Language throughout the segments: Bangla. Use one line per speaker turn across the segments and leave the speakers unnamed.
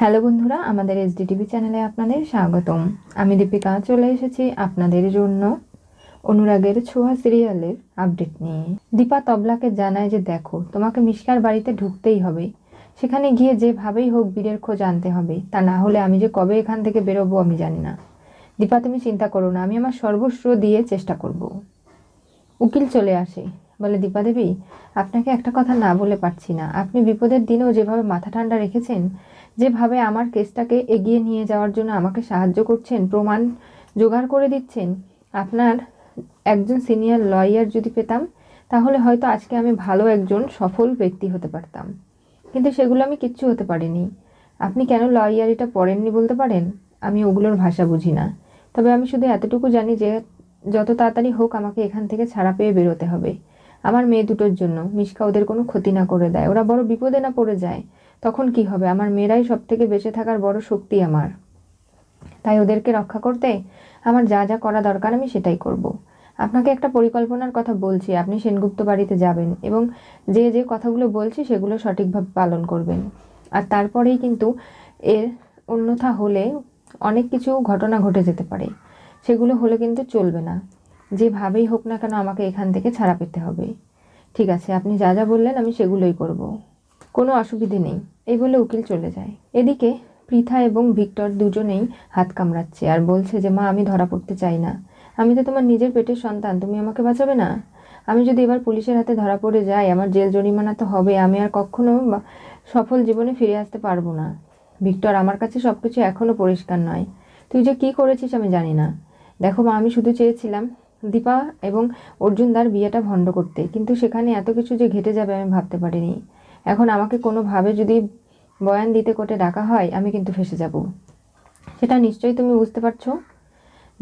হ্যালো বন্ধুরা, আমাদের এসডিটিভি চ্যানেলে আপনাদের স্বাগতম। আমি দীপিকা, চলে এসেছি আপনাদের জন্য অনুরাগের ছোঁয়া সিরিয়ালের আপডেট নিয়ে। দীপা তবলাকে জানায় যে, দেখো, তোমাকে মিশকার বাড়িতে ঢুকতেই হবে। সেখানে গিয়ে যেভাবেই হোক বীরের খোঁজ আনতে হবে। তা না হলে আমি যে কবে এখান থেকে বেরোবো আমি জানি না। দীপা, তুমি চিন্তা করো না, আমি আমার সর্বস্ব দিয়ে চেষ্টা করব। উকিল চলে আসে। বলে, দীপা দেবী, আপনাকে একটা কথা না বলে পারছি না। আপনি বিপদের দিনেও যেভাবে মাথা ঠান্ডা রেখেছেন, যেভাবে আমার কেসটাকে এগিয়ে নিয়ে যাওয়ার জন্য আমাকে সাহায্য করছেন, প্রমাণ জোগাড় করে দিচ্ছেন, আপনার একজন সিনিয়র লয়ার যদি পেতাম, তাহলে হয়তো আজকে আমি ভালো একজন সফল ব্যক্তি হতে পারতাম। কিন্তু সেগুলো আমি কিচ্ছু হতে পারিনি। আপনি কেন লয়ারিটা পড়েননি বলতে পারেন? আমি ওগুলোর ভাষা বুঝি না। তবে আমি শুধু এতটুকু জানি যে, যত তাড়াতাড়ি হোক আমাকে এখান থেকে ছাড়া পেয়ে বেরোতে হবে। আমার মেয়ে দুটোর জন্য। মিশকা ওদের কোনো ক্ষতি না করে দেয়। ওরা বড় বিপদে না পড়ে যায়। তখন কি হবে? আমার মেয়েরাই সব থেকে বেঁচে থাকার বড় শক্তি আমার। তাই ওদেরকে রক্ষা করতে আমার যা যা করা দরকার আমি সেটাই করব। আপনাকে একটা পরিকল্পনার কথা বলছি। আপনি সেনগুপ্ত বাড়িতে যাবেন এবং যে যে কথাগুলো বলছি সেগুলো সঠিকভাবে পালন করবেন। আর তারপরেই কিন্তু এর অন্যথা হলে অনেক কিছু ঘটনা ঘটে যেতে পারে। সেগুলো হলে কিন্তু চলবে না। যেভাবেই হোক না কেন আমাকে এখান থেকে ছাড়া পেতে হবে। ঠিক আছে, আপনি যা যা বললেন আমি সেগুলোই করব। কোনো অসুবিধে নেই। এই বলে উকিল চলে যায়। এদিকে পৃথা এবং ভিক্টর দুজনেই হাত কামড়াচ্ছে আর বলছে যে, মা, আমি ধরা পড়তে চাই না। আমি তো তোমার নিজের পেটের সন্তান, তুমি আমাকে বাঁচাবে না? আমি যদি এবার পুলিশের হাতে ধরা পড়ে যাই, আমার জেল জরিমানা তো হবে, আমি আর কখনো সফল জীবনে ফিরে আসতে পারব না। ভিক্টর, আমার কাছে সব কিছু এখনও পরিষ্কার নয়। তুই যে কী করেছিস আমি জানি না। দেখো মা, আমি শুধু চেয়েছিলাম দীপা এবং অর্জুনদার বিয়েটা ভণ্ড করতে। কিন্তু সেখানে এত কিছু যে ঘটে যাবে আমি ভাবতে পারিনি। এখন আমাকে কোনোভাবে যদি বয়ান দিতে কোর্টে ডাকা হয়, আমি কিন্তু ফেসে যাব। সেটা নিশ্চয়ই তুমি বুঝতে পারছ?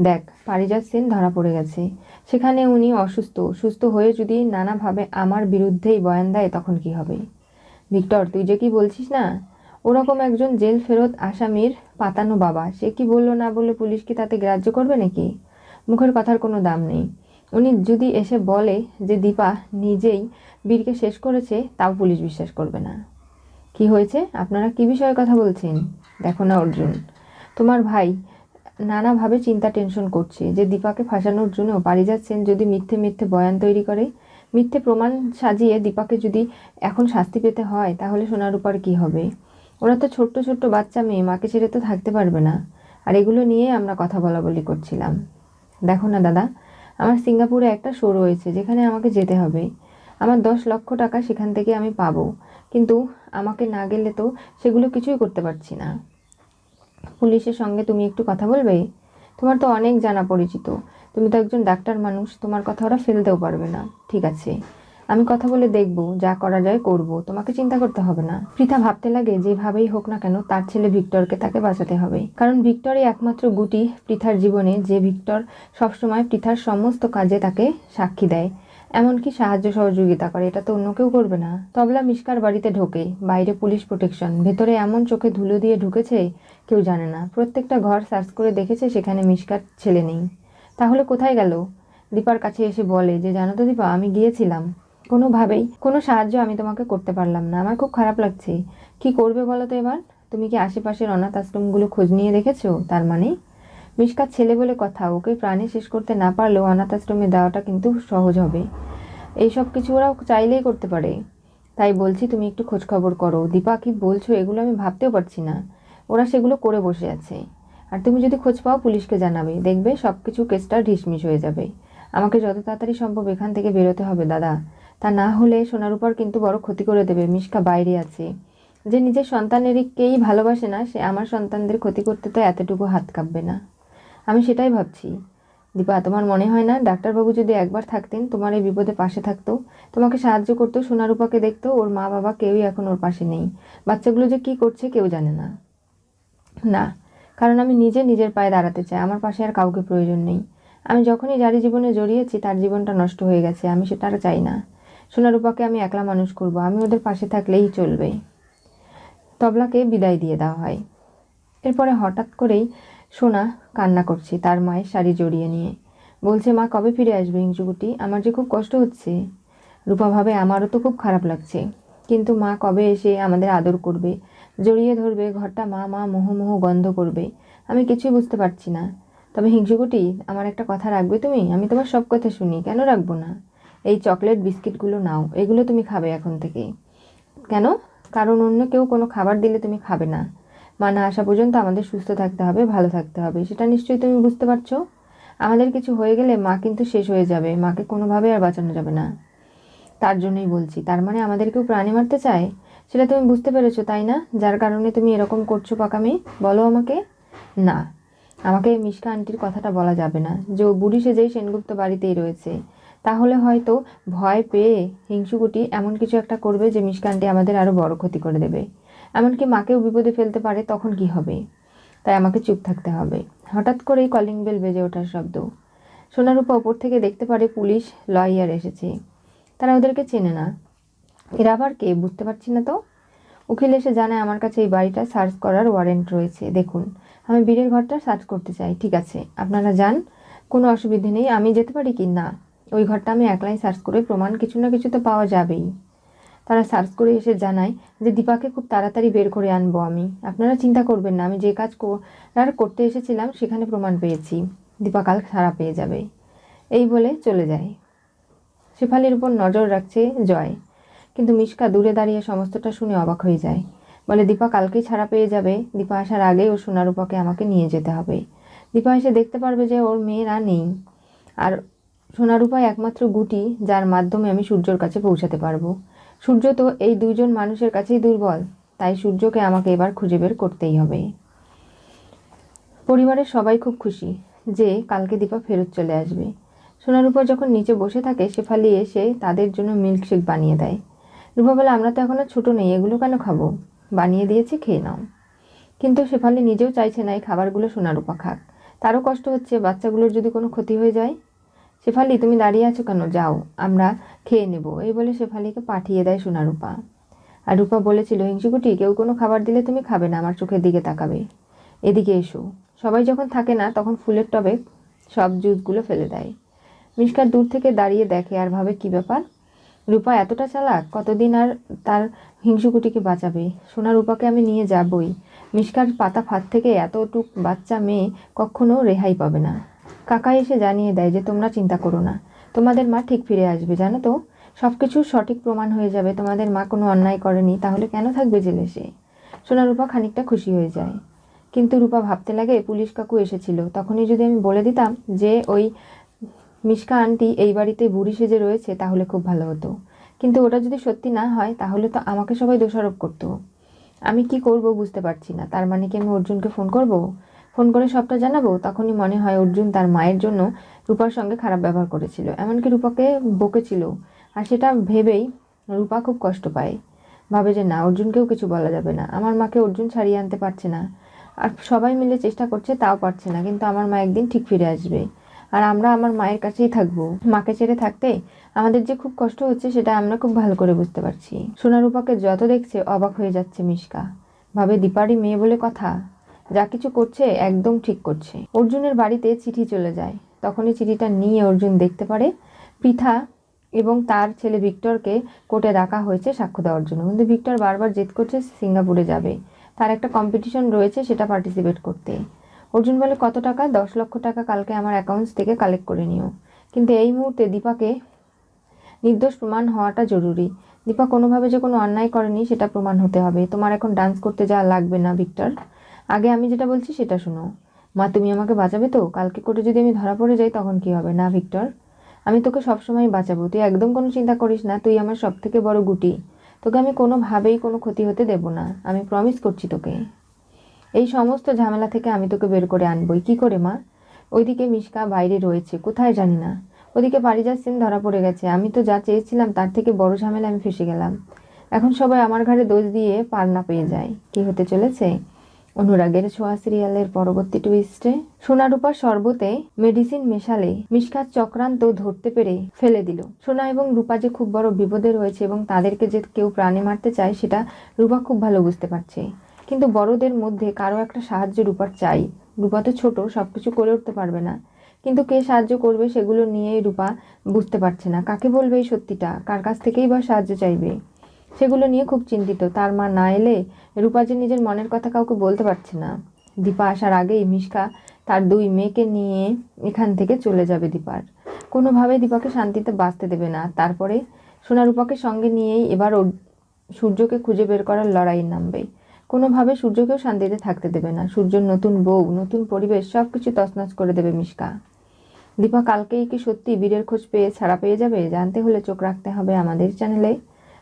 দেখ, পারিজাত সেন ধরা পড়ে গেছে। সেখানে উনি অসুস্থ। সুস্থ হয়ে যদি নানাভাবে আমার বিরুদ্ধেই বয়ান দেয়, তখন কি হবে? ভিক্টর, তুই যে কি বলছিস না? ওরকম একজন জেল ফেরত আসামির পাতানো বাবা। সে কি বলল না বলল পুলিশ কি তাতে গ্রাহ্য করবে নাকি? মুখের কথার কোনো দাম নেই। উনি যদি এসে বলে যে দীপা নিজেই বীরকে শেষ করেছে, তাও পুলিশ বিশ্বাস করবে না। কি হয়েছে? আপনারা কি বিষয়ে কথা বলছেন? দেখো না, অর্জুন। তোমার ভাই নানাভাবে চিন্তা, টেনশন করছে যে দীপাকে ফাঁসানোর জন্য পারিজাত যাচ্ছেন যদি মিথ্যে মিথ্যে বয়ান তৈরি করে। মিথ্যে প্রমাণ সাজিয়ে দীপাকে যদি এখন শাস্তি পেতে হয়, তাহলে সোনার উপর কি হবে? ওরা তো ছোট্ট ছোট্ট বাচ্চা মেয়ে, মাকে ছেড়ে তো থাকতে পারবে না। আর এগুলো নিয়ে আমরা কথা বলা বলি করছিলাম। দেখো না দাদা, আমার সিঙ্গাপুরে একটা শো রয়েছে যেখানে আমাকে যেতে হবে। আমার দশ লক্ষ টাকা সেখান থেকে আমি পাবো। কিন্তু আমাকে না গেলে তো সেগুলো কিছুই করতে পারছি না। পুলিশের সঙ্গে তুমি একটু কথা বলবে? তোমার তো অনেক জানা পরিচিত। তুমি তো একজন ডাক্তার মানুষ, তোমার কথা ওরা ফেলতেও পারবে না। ঠিক আছে। আমি কথা বলে দেখব, যা করা যায় করব। তোমাকে চিন্তা করতে হবে না। পৃথা ভাবতে লাগে, যেভাবেই হোক না কেন, তার ছেলে ভিক্টরকে তাকে বাঁচাতে হবে। কারণ ভিক্টরই একমাত্র গুটি পৃথার জীবনে, যে ভিক্টর সবসময় পৃথার সমস্ত কাজে তাকে সাক্ষী দেয়। এমনকি সাহায্য সহযোগিতা করে, এটা তো অন্য কেউ করবে না। তবলা মিশকার বাড়িতে ঢোকে, বাইরে পুলিশ প্রোটেকশন, ভেতরে এমন চোখে ধুলো দিয়ে ঢুকেছে, কেউ জানে না। প্রত্যেকটা ঘর সার্চ করে দেখেছে, সেখানে মিশকার ছেলে নেই। তাহলে কোথায় গেল? দীপার কাছে এসে বলে যে, জানো তো দীপা, আমি গিয়েছিলাম। কোনোভাবেই কোনো সাহায্য আমি তোমাকে করতে পারলাম না। আমার খুব খারাপ লাগছে। কি করবে বলো তো এবার? তুমি কি আশেপাশের অনাথ আশ্রমগুলো খোঁজ নিয়ে দেখেছ? তার মানে? মিশকার ছেলে বলে কথা। ওকে প্রাণে শেষ করতে না পারলেও অনাথ আশ্রমে দেওয়াটা কিন্তু সহজ হবে। এইসব কিছু ওরা চাইলেই করতে পারে। তাই বলছি, তুমি একটু খোঁজ খবর করো। দীপা, কি বলছো এগুলো আমি ভাবতেও পারছি না। ওরা সেগুলো করে বসে আছে। আর তুমি যদি খোঁজ পাও, পুলিশকে জানাবে। দেখবে সব কিছু কেসটা ঢিসমিস হয়ে যাবে। আমাকে যত তাড়াতাড়ি সম্ভব এখান থেকে বেরোতে হবে, দাদা। তা না হলে সোনার উপর কিন্তু বড় ক্ষতি করে দেবে, মিশকা বাইরে আছে। যে নিজের সন্তানেরকেই ভালোবাসে না, সে আমার সন্তানদের ক্ষতি করতে তো এতটুকু হাত কাঁপবে না। আমি সেটাই ভাবছি। দীপা, তোমার মনে হয় না ডাক্তারবাবু যদি একবার থাকতেন, তোমার এই বিপদে পাশে থাকতো? তোমাকে সাহায্য করতো সোনারূপাকে দেখতো ওর মা বাবা কেউই এখন ওর পাশে নেই। বাচ্চাগুলো যে কি করছে কেউ জানে না। না, কারণ আমি নিজে নিজের পায়ে দাঁড়াতে চাই, আমার পাশে আর কাউকে প্রয়োজন নেই। আমি যখনই যারই জীবনে জড়িয়েছি, তার জীবনটা নষ্ট হয়ে গেছে, আমি সেটা আর চাই না। সোনারূপাকে আমি একলা মানুষ করব, আমি ওদের পাশে থাকলেই চলবে তবলাকে বিদায় দিয়ে দেওয়া হয়। এরপরে হঠাৎ করেই সোনা কান্না করছে তার মায়ের শাড়ি জড়িয়ে নিয়ে। বলছে, মা, কবে ফিরে আসবে হিংসুকুটি আমার যে খুব কষ্ট হচ্ছে। রূপা ভাবে, আমারও তো খুব খারাপ লাগছে। কিন্তু মা কবে এসে আমাদের আদর করবে? জড়িয়ে ধরবে ঘরটা মা মা, মোহ মোহ, গন্ধ করবে। আমি কিছুই বুঝতে পারছি না। তবে হিংসুকুটি আমার একটা কথা রাখবে তুমি? আমি তোমার সব কথা শুনি, কেন রাখব না? এই চকলেট বিস্কিটগুলো নাও, এগুলো তুমি খাবে এখন থেকে কেন? কারণ অন্য কেউ কোনো খাবার দিলে তুমি খাবে না। মা না আসা পর্যন্ত আমাদের সুস্থ থাকতে হবে, ভালো থাকতে হবে, সেটা নিশ্চয়ই তুমি বুঝতে পারছ? আমাদের কিছু হয়ে গেলে মা কিন্তু শেষ হয়ে যাবে, মাকে কোনোভাবে আর বাঁচানো যাবে না। তার জন্যই বলছি, তার মানে আমাদেরকেও প্রাণী মারতে চায়? সেটা তুমি বুঝতে পেরেছ, তাই না? যার কারণে তুমি এরকম করছ পাকামি? বলো আমাকে। না, আমাকে মিশকা আন্টির কথাটা বলা যাবে না। যে বুড়ি সেজেই সেনগুপ্ত বাড়িতেই রয়েছে। তাহলে হয়তো ভয় পেয়ে হিংসুকুটি এমন কিছু একটা করবে যে মিশকা আমাদের আরও বড় ক্ষতি করে দেবে। এমনকি মাকেও বিপদে ফেলতে পারে, তখন কি হবে? তাই আমাকে চুপ থাকতে হবে। হঠাৎ করেই কলিং বেল বেজে ওঠার শব্দ। সোনারূপা ওপর থেকে দেখতে পারে পুলিশ লয়ার এসেছে। তারা ওদেরকে চেনে না। এরা আবার কে? বুঝতে পারছি না তো। উকিল এসে জানায় আমার কাছে এই বাড়িটা সার্চ করার ওয়ারেন্ট রয়েছে। দেখুন, আমি বীরের ঘরটা সার্চ করতে চাই। ঠিক আছে, আপনারা যান, কোনো অসুবিধে নেই। আমি যেতে পারি কি? না। ওই ঘরটা আমি একলাই সার্চ করে প্রমাণ কিছু না কিছু তো পাওয়া যাবেই। তারা সার্চ করে এসে জানায় যে দীপাকে খুব তাড়াতাড়ি বের করে আনব আমি। আপনারা চিন্তা করবেন না, আমি যে কাজ করার করতে এসেছিলাম সেখানে প্রমাণ পেয়েছি। দীপা কাল ছাড়া পেয়ে যাবে। এই বলে চলে যায়। শেফালির উপর নজর রাখছে জয়। কিন্তু মিশকা দূরে দাঁড়িয়ে সমস্তটা শুনে অবাক হয়ে যায়। বলে, দীপা কালকেই ছাড়া পেয়ে যাবে। দীপা আসার আগে ও সোনারূপাকে আমাকে নিয়ে যেতে হবে। দীপা এসে দেখতে পারবে যে ওর মেয়েরা নেই। আর সোনারূপাই একমাত্র গুটি যার মাধ্যমে আমি সূর্যর কাছে পৌঁছাতে পারব। সূর্য তো এই দুজন মানুষের কাছেই দুর্বল, তাই সূর্যকে আমাকে এবার খুঁজে বের করতেই হবে। পরিবারের সবাই খুব খুশি যে কালকে দীপা ফেরত চলে আসবে। সোনারূপা যখন নিচে বসে থাকে, শেফালি এসে তাদের জন্য মিল্কশেক বানিয়ে দেয়। রূপা বলে আমরা তো এখন আর ছোটো নেই, এগুলো কেন খাব? বানিয়ে দিয়েছি, খেয়ে নাও। কিন্তু শেফালি নিজেও চাইছে না এই খাবারগুলো সোনারূপা খাক। তারও কষ্ট হচ্ছে, বাচ্চাগুলোর যদি কোনো ক্ষতি হয়ে যায়? শেফালি, তুমি দাঁড়িয়ে আছো কেন? যাও, আমরা খেয়ে নেব। এই বলে শেফালিকে পাঠিয়ে দেয় সোনারূপা। আর রূপা বলেছিল, হিংসুকুটি, কেউ কোনো খাবার দিলে তুমি খাবে না, আমার চোখের দিকে তাকাবে। এদিকে এসো। সবাই যখন থাকে না, তখন ফুলের টবে সব জুসগুলো ফেলে দেয়। মিষ্কার দূর থেকে দাঁড়িয়ে দেখে, আর ভাবে কি ব্যাপার? রূপা এতটা চালাক, কতদিন আর তার হিংসুকুটিকে বাঁচাবে? সোনা রূপাকে আমি নিয়ে যাবই। মিষ্কার পাতা ফাঁদ থেকে এতটুক বাচ্চা মেয়ে কখনো রেহাই পাবে না। কাকা এসে জানিয়ে দেয় যে তোমরা চিন্তা করো না। তোমাদের মা ঠিক ফিরে আসবে, জানো তো? সব কিছুর সঠিক প্রমাণ হয়ে যাবে। তোমাদের মা কোনো অন্যায় করেনি, তাহলে কেন থাকবে জেলে সে? সোনা রূপা খানিকটা খুশি হয়ে যায়। কিন্তু রূপা ভাবতে লাগে, পুলিশ কাকু এসেছিল। তখনই যদি আমি বলে দিতাম যে ওই মিশকা আন্টি এই বাড়িতে বুড়ি সেজে রয়েছে, তাহলে খুব ভালো হতো। কিন্তু ওটা যদি সত্যি না হয়, তাহলে তো আমাকে সবাই দোষারোপ করতো। আমি কি করব বুঝতে পারছি না। তার মানে কি আমি অর্জুনকে ফোন করব? ফোন করে সবটা জানাব, তখনই মনে হয় অর্জুন তার মায়ের জন্য রূপার সঙ্গে খারাপ ব্যবহার করেছিল। এমনকি রূপাকে বকেছিল। আর সেটা ভেবেই রূপা খুব কষ্ট পায়। ভাবে যে না, অর্জুনকেও কিছু বলা যাবে না। আমার মাকে অর্জুন ছাড়িয়ে আনতে পারছে না। আর সবাই মিলে চেষ্টা করছে, তাও পারছে না। কিন্তু আমার মা একদিন ঠিক ফিরে আসবে। আর আমরা আমার মায়ের কাছেই থাকব। মাকে ছেড়ে থাকতে আমাদের যে খুব কষ্ট হচ্ছে, সেটা আমরা খুব ভালো করে বুঝতে পারছি। সোনারূপাকে যত দেখছে, অবাক হয়ে যাচ্ছে মিশকা। ভাবে দীপারি মেয়ে বলে কথা? যা কিছু করছে একদম ঠিক করছে। অর্জুনের বাড়িতে চিঠি চলে যায়। তখনই চিঠিটা নিয়ে অর্জুন দেখতে পারে পৃথা এবং তার ছেলে ভিক্টরকে কোর্টে ডাকা হয়েছে সাক্ষ্য দেওয়ার জন্য। কিন্তু ভিক্টর বারবার জেদ করছে সিঙ্গাপুরে যাবে। তার একটা কম্পিটিশন রয়েছে সেটা পার্টিসিপেট করতে। অর্জুন বলে, কত টাকা? দশ লক্ষ টাকা কালকে আমার অ্যাকাউন্টস থেকে কালেক্ট করে নিও। কিন্তু এই মুহূর্তে দীপাকে নির্দোষ প্রমাণ হওয়াটা জরুরি। দীপা কোনোভাবে যে কোনো অন্যায় করেনি সেটা প্রমাণ হতে হবে। তোমার এখন ডান্স করতে যাওয়া লাগবে না, ভিক্টর। আগে আমি যেটা বলছি সেটা শোনো। মা, তুমি আমাকে বাঁচাবে তো? কালকে করে যদি আমি ধরা পড়ে যাই, তখন কি হবে? না, ভিক্টর? আমি তোকে সবসময় বাঁচাবো। তুই একদম কোনো চিন্তা করিস না, তুই আমার সব থেকে বড় গুটি। তোকে আমি কোনোভাবেই কোনো ক্ষতি হতে দেব না। আমি প্রমিস করছি তোকে। এই সমস্ত ঝামেলা থেকে আমি তোকে বের করে আনবই। কি করে, মা? ওইদিকে মিশকা বাইরে রয়েছে, কোথায় জানি না। ওদিকে পারিজাত সিং ধরা পড়ে গেছে। আমি তো যা চেয়েছিলাম, তার থেকে বড় ঝামেলা আমি ফেসে গেলাম। এখন সবাই আমার ঘাড়ে দোষ দিয়ে পার না পেয়ে যায়। কি হতে চলেছে? অনুরাগের ছোঁয়া সিরিয়ালের পরবর্তী টুইস্টে সোনা রূপার শরবতে মেডিসিন মেশালে মিশকার চক্রান্ত ধরতে পেরে ফেলে দিল। সোনা এবং রূপা যে খুব বড় বিপদে রয়েছে এবং তাদেরকে যে কেউ প্রাণে মারতে চায়, সেটা রূপা খুব ভালো বুঝতে পারছে। কিন্তু বড়দের মধ্যে কারও একটা সাহায্য রূপার চাই। রূপা তো ছোট সব কিছু করে উঠতে পারবে না। কিন্তু কে সাহায্য করবে সেগুলো নিয়েই রূপা বুঝতে পারছে না। কাকে বলবে এই সত্যিটা? কার কাছ থেকেই বা সাহায্য চাইবে? সেগুলো নিয়ে খুব চিন্তিত। তার মা না এলে রূপা যে নিজের মনের কথা কাউকে বলতে পারছে না। দীপা আসার আগেই মিশকা তার দুই মেয়েকে নিয়ে এখান থেকে চলে যাবে দীপার। কোনোভাবে দীপাকে শান্তিতে বাঁচতে দেবে না। তারপরে সোনা রূপাকে সঙ্গে নিয়েই এবার ও সূর্যকে খুঁজে বের করার লড়াই নামবে। কোনোভাবে সূর্যকেও শান্তিতে থাকতে দেবে না। সূর্যর নতুন বউ, নতুন পরিবেশ সব কিছু তছনছ করে দেবে মিশকা। দীপা কালকেই কি সত্যি বীরের খোঁজ পেয়ে ছাড়া পেয়ে যাবে? জানতে হলে চোখ রাখতে হবে আমাদের চ্যানেলে।